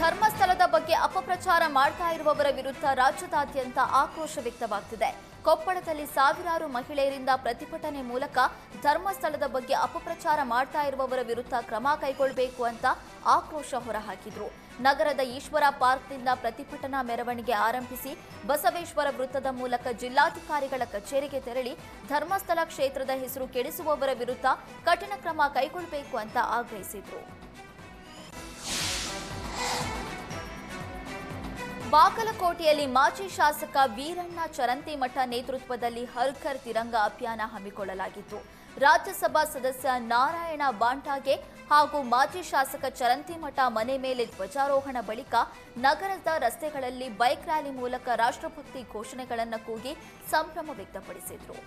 ಧರ್ಮಸ್ಥಳದ ಬಗ್ಗೆ ಅಪಪ್ರಚಾರ ಮಾಡ್ತಾ ಇರುವವರ ವಿರುದ್ಧ ರಾಜ್ಯದಾದ್ಯಂತ ಆಕ್ರೋಶ ವ್ಯಕ್ತವಾಗ್ತಿದೆ. ಕೊಪ್ಪಳದಲ್ಲಿ ಸಾವಿರಾರು ಮಹಿಳೆಯರಿಂದ ಪ್ರತಿಭಟನೆ ಮೂಲಕ ಧರ್ಮಸ್ಥಳದ ಬಗ್ಗೆ ಅಪಪ್ರಚಾರ ಮಾಡ್ತಾ ಇರುವವರ ವಿರುದ್ಧ ಕ್ರಮ ಕೈಗೊಳ್ಳಬೇಕು ಅಂತ ಆಕ್ರೋಶ ಹೊರಹಾಕಿದ್ರು. ನಗರದ ಈಶ್ವರ ಪಾರ್ಕ್ನಿಂದ ಪ್ರತಿಭಟನಾ ಮೆರವಣಿಗೆ ಆರಂಭಿಸಿ ಬಸವೇಶ್ವರ ವೃತ್ತದ ಮೂಲಕ ಜಿಲ್ಲಾಧಿಕಾರಿಗಳ ಕಚೇರಿಗೆ ತೆರಳಿ ಧರ್ಮಸ್ಥಳ ಕ್ಷೇತ್ರದ ಹೆಸರು ಕೆಡಿಸುವವರ ವಿರುದ್ಧ ಕಠಿಣ ಕ್ರಮ ಕೈಗೊಳ್ಳಬೇಕು ಅಂತ ಆಗ್ರಹಿಸಿದ್ರು. ಬಾಗಲಕೋಟೆಯಲ್ಲಿ ಮಾಜಿ ಶಾಸಕ ವೀರಣ್ಣ ಚರಂತಿಮಠ ನೇತೃತ್ವದಲ್ಲಿ ಹರ್ಕರ್ ತಿರಂಗ ಅಭಿಯಾನ ಹಮ್ಮಿಕೊಳ್ಳಲಾಗಿತ್ತು. ರಾಜ್ಯಸಭಾ ಸದಸ್ಯ ನಾರಾಯಣ ಬಾಂಟಾಗೆ ಹಾಗೂ ಮಾಜಿ ಶಾಸಕ ಚರಂತಿಮಠ ಮನೆ ಮೇಲೆ ಧ್ವಜಾರೋಹಣ ಬಳಿಕ ನಗರದ ರಸ್ತೆಗಳಲ್ಲಿ ಬೈಕ್ ರ್ಯಾಲಿ ಮೂಲಕ ರಾಷ್ಟ್ರಭಕ್ತಿ ಘೋಷಣೆಗಳನ್ನು ಕೂಗಿ ಸಂಭ್ರಮ ವ್ಯಕ್ತಪಡಿಸಿದರು.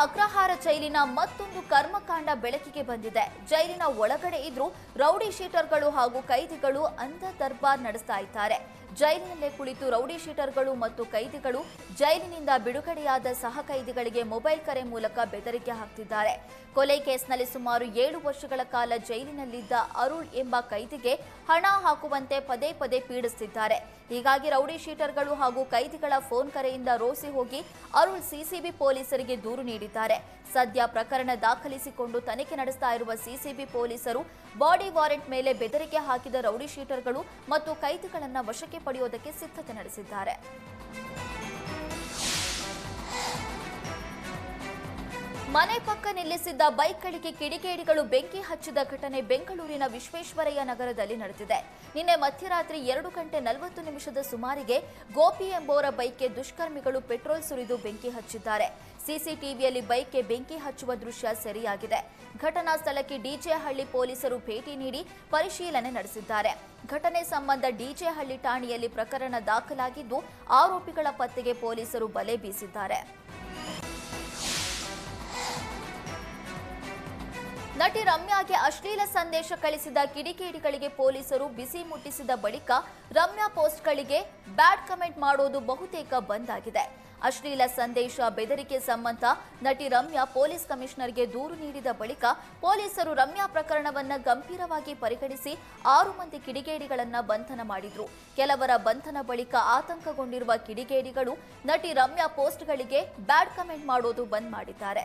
ಅಗ್ರಹಾರ ಜೈಲಿನ ಮತ್ತೊಂದು ಕರ್ಮಕಾಂಡ ಬೆಳಕಿಗೆ ಬಂದಿದೆ. ಜೈಲಿನ ಒಳಗಡೆ ಇದ್ರೂ ರೌಡಿ ಶೀಟರ್ಗಳು ಹಾಗೂ ಕೈದಿಗಳು ಅಂಧ ದರ್ಬಾರ್ ನಡೆಸ್ತಾ ಇದ್ದಾರೆ. ಜೈಲಿನಲ್ಲೇ ಕುಳಿತು ರೌಡಿ ಶೀಟರ್ಗಳು ಮತ್ತು ಕೈದಿಗಳು ಜೈಲಿನಿಂದ ಬಿಡುಗಡೆಯಾದ ಸಹ ಕೈದಿಗಳಿಗೆ ಮೊಬೈಲ್ ಕರೆ ಮೂಲಕ ಬೆದರಿಕೆ ಹಾಕ್ತಿದ್ದಾರೆ. ಕೊಲೆ ಕೇಸ್ನಲ್ಲಿ ಸುಮಾರು ಏಳು ವರ್ಷಗಳ ಕಾಲ ಜೈಲಿನಲ್ಲಿದ್ದ ಅರುಳ್ ಎಂಬ ಕೈದಿಗೆ ಹಣ ಹಾಕುವಂತೆ ಪದೇ ಪದೇ ಪೀಡಿಸುತ್ತಿದ್ದಾರೆ ಹೀಗಾಗಿ ರೌಡಿ ಶೀಟರ್ಗಳು ಹಾಗೂ ಕೈದಿಗಳ ಫೋನ್ ಕರೆಯಿಂದ ರೋಸಿ ಹೋಗಿ ಅರುಳ್ ಸಿಸಿಬಿ ಪೊಲೀಸರಿಗೆ ದೂರು ನೀಡಿದ್ದಾರೆ. ಸದ್ಯ ಪ್ರಕರಣ ದಾಖಲಿಸಿಕೊಂಡು ತನಿಖೆ ನಡೆಸ್ತಾ ಇರುವ ಸಿಸಿಬಿ ಪೊಲೀಸರು ಬಾಡಿ ವಾರೆಂಟ್ ಮೇಲೆ ಬೆದರಿಕೆ ಹಾಕಿದ ರೌಡಿ ಶೀಟರ್ಗಳು ಮತ್ತು ಕೈದಿಗಳನ್ನು ವಶಕ್ಕೆ ಪಡೆಯುವುದಕ್ಕೆ ಸಿದ್ಧತೆ ನಡೆಸಿದ್ದಾರೆ. ಮನೆ ಪಕ್ಕ ನಿಲ್ಲಿಸಿದ್ದ ಬೈಕ್ಗಳಿಗೆ ಕಿಡಿಗೇಡಿಗಳು ಬೆಂಕಿ ಹಚ್ಚಿದ ಘಟನೆ ಬೆಂಗಳೂರಿನ ವಿಶ್ವೇಶ್ವರಯ್ಯ ನಗರದಲ್ಲಿ ನಡೆದಿದೆ. ನಿನ್ನೆ ಮಧ್ಯರಾತ್ರಿ ಎರಡು ಗಂಟೆ ನಲವತ್ತು ನಿಮಿಷದ ಸುಮಾರಿಗೆ ಗೋಪಿ ಎಂಬುವರ ಬೈಕ್ಗೆ ದುಷ್ಕರ್ಮಿಗಳು ಪೆಟ್ರೋಲ್ ಸುರಿದು ಬೆಂಕಿ ಹಚ್ಚಿದ್ದಾರೆ. ಸಿಸಿಟಿವಿಯಲ್ಲಿ ಬೈಕ್ಗೆ ಬೆಂಕಿ ಹಚ್ಚುವ ದೃಶ್ಯ ಸೆರೆಯಾಗಿದೆ. ಘಟನಾ ಸ್ಥಳಕ್ಕೆ ಡಿಜೆಹಳ್ಳಿ ಪೊಲೀಸರು ಭೇಟಿ ನೀಡಿ ಪರಿಶೀಲನೆ ನಡೆಸಿದ್ದಾರೆ. ಘಟನೆ ಸಂಬಂಧ ಡಿಜೆಹಳ್ಳಿ ಠಾಣೆಯಲ್ಲಿ ಪ್ರಕರಣ ದಾಖಲಾಗಿದ್ದು, ಆರೋಪಿಗಳ ಪತ್ತೆಗೆ ಪೊಲೀಸರು ಬಲೆ ಬೀಸಿದ್ದಾರೆ. ನಟಿ ರಮ್ಯಾಗೆ ಅಶ್ಲೀಲ ಸಂದೇಶ ಕಳಿಸಿದ ಕಿಡಿಕೇಡಿಗಳಿಗೆ ಪೊಲೀಸರು ಬಿಸಿ ಮುಟ್ಟಿಸಿದ ಬಳಿಕ ರಮ್ಯಾ ಪೋಸ್ಟ್ಗಳಿಗೆ ಬ್ಯಾಡ್ ಕಮೆಂಟ್ ಮಾಡೋದು ಬಹುತೇಕ ಬಂದ್ ಆಗಿದೆ. ಅಶ್ಲೀಲ ಸಂದೇಶ ಬೆದರಿಕೆ ಸಂಬಂಧ ನಟಿ ರಮ್ಯಾ ಪೊಲೀಸ್ ಕಮಿಷನರ್ಗೆ ದೂರು ನೀಡಿದ ಬಳಿಕ ಪೊಲೀಸರು ರಮ್ಯಾ ಪ್ರಕರಣವನ್ನು ಗಂಭೀರವಾಗಿ ಪರಿಗಣಿಸಿ ಆರು ಮಂದಿ ಕಿಡಿಗೇಡಿಗಳನ್ನು ಬಂಧನ ಮಾಡಿದ್ರು. ಕೆಲವರ ಬಂಧನ ಬಳಿಕ ಆತಂಕಗೊಂಡಿರುವ ಕಿಡಿಗೇಡಿಗಳು ನಟಿ ರಮ್ಯಾ ಪೋಸ್ಟ್ಗಳಿಗೆ ಬ್ಯಾಡ್ ಕಮೆಂಟ್ ಮಾಡೋದು ಬಂದ್ ಮಾಡಿದ್ದಾರೆ.